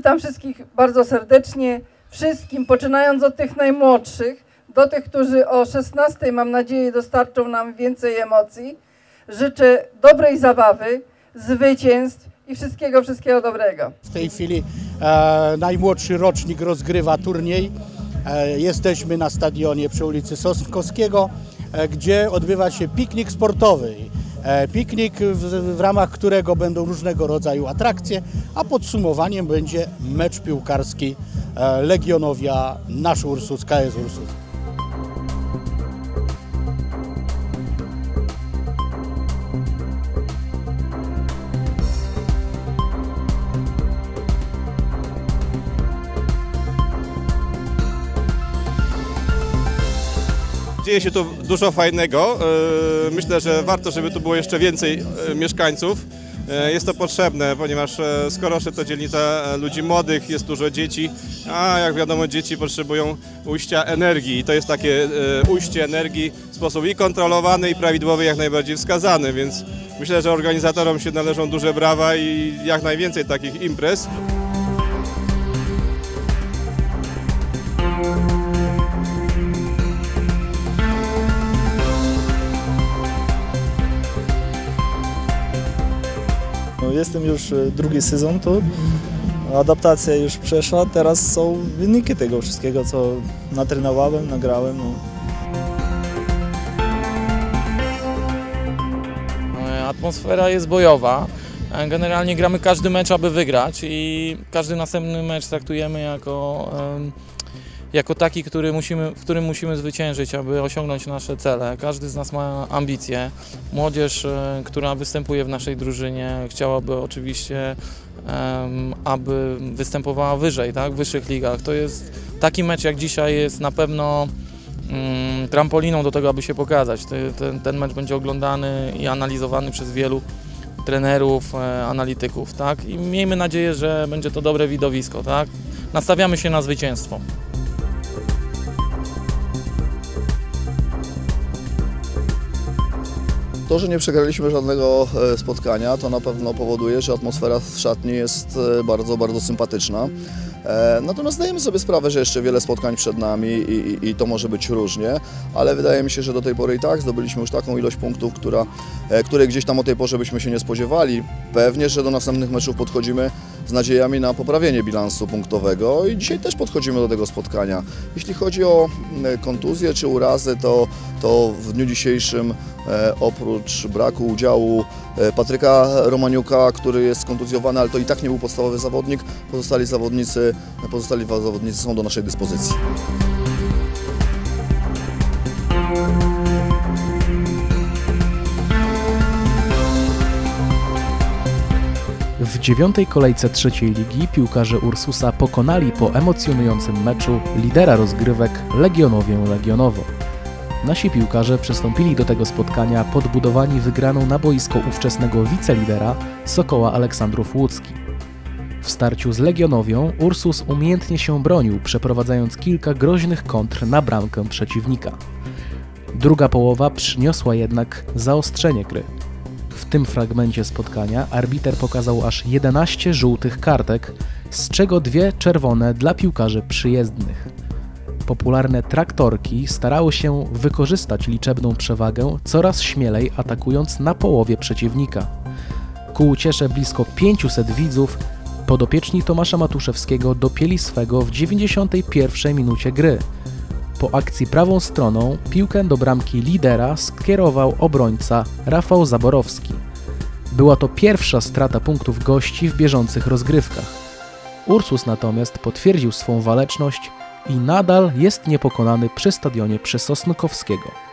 Witam wszystkich bardzo serdecznie. Wszystkim, poczynając od tych najmłodszych, do tych, którzy o 16 mam nadzieję dostarczą nam więcej emocji. Życzę dobrej zabawy, zwycięstw i wszystkiego, wszystkiego dobrego. W tej chwili e, najmłodszy rocznik rozgrywa turniej. E, jesteśmy na stadionie przy ulicy Sosnkowskiego, e, gdzie odbywa się piknik sportowy. E, piknik, w, w ramach którego będą różnego rodzaju atrakcje, a podsumowaniem będzie mecz piłkarski e, Legionowia nasz Ursus, KS Ursus. Dzieje się tu dużo fajnego. E, Myślę, że warto, żeby tu było jeszcze więcej e, mieszkańców. E, Jest to potrzebne, ponieważ e, Skorosze to dzielnica ludzi młodych, jest dużo dzieci, a jak wiadomo dzieci potrzebują ujścia energii i to jest takie ujście energii w sposób i kontrolowany i prawidłowy, jak najbardziej wskazany, więc myślę, że organizatorom się należą duże brawa i jak najwięcej takich imprez. Jestem już e, drugi sezon tu. Adaptacja już przeszła, teraz są wyniki tego wszystkiego, co natrenowałem, nagrałem. No. E, Atmosfera jest bojowa. E, Generalnie gramy każdy mecz, aby wygrać i każdy następny mecz traktujemy jako, jako taki, który musimy, w którym musimy zwyciężyć, aby osiągnąć nasze cele. Każdy z nas ma ambicje. Młodzież, e, która występuje w naszej drużynie, chciałaby oczywiście, aby występowała wyżej, tak, w wyższych ligach. To jest taki mecz jak dzisiaj jest na pewno mm, trampoliną do tego, aby się pokazać. Te- Ten, ten mecz będzie oglądany i analizowany przez wielu trenerów, e, analityków, tak? I miejmy nadzieję, że będzie to dobre widowisko, tak? Nastawiamy się na zwycięstwo. To, że nie przegraliśmy żadnego e, spotkania, to na pewno powoduje, że atmosfera w szatni jest e, bardzo, bardzo sympatyczna. E, Natomiast zdajemy sobie sprawę, że jeszcze wiele spotkań przed nami i, i, i to może być różnie, ale wydaje mi się, że do tej pory i tak zdobyliśmy już taką ilość punktów, która, której gdzieś tam o tej porze byśmy się nie spodziewali. Pewnie, że do następnych meczów podchodzimy z nadziejami na poprawienie bilansu punktowego i dzisiaj też podchodzimy do tego spotkania. Jeśli chodzi o mm, kontuzje czy urazy, to, to w dniu dzisiejszym e, oprócz braku udziału e, Patryka Romaniuka, który jest kontuzjowany, ale to i tak nie był podstawowy zawodnik, pozostali zawodnicy, pozostali zawodnicy są do naszej dyspozycji. Dziewiątej kolejce trzeciej ligi piłkarze Ursusa pokonali po emocjonującym meczu lidera rozgrywek Legionowię Legionowo. Nasi piłkarze przystąpili do tego spotkania podbudowani wygraną na boisko ówczesnego wicelidera Sokoła Aleksandrów Łódzki. W starciu z Legionowią Ursus umiejętnie się bronił, przeprowadzając kilka groźnych kontr na bramkę przeciwnika. Druga połowa przyniosła jednak zaostrzenie gry. W tym fragmencie spotkania arbiter pokazał aż 11 żółtych kartek, z czego dwie czerwone dla piłkarzy przyjezdnych. Popularne traktorki starały się wykorzystać liczebną przewagę, coraz śmielej atakując na połowie przeciwnika. Ku uciesze blisko 500 widzów, podopieczni Tomasza Matuszewskiego dopięli swego w 91 minucie gry. Po akcji prawą stroną piłkę do bramki lidera skierował obrońca Rafał Zaborowski. Była to pierwsza strata punktów gości w bieżących rozgrywkach. Ursus natomiast potwierdził swą waleczność i nadal jest niepokonany przy stadionie Przesosnkowskiego.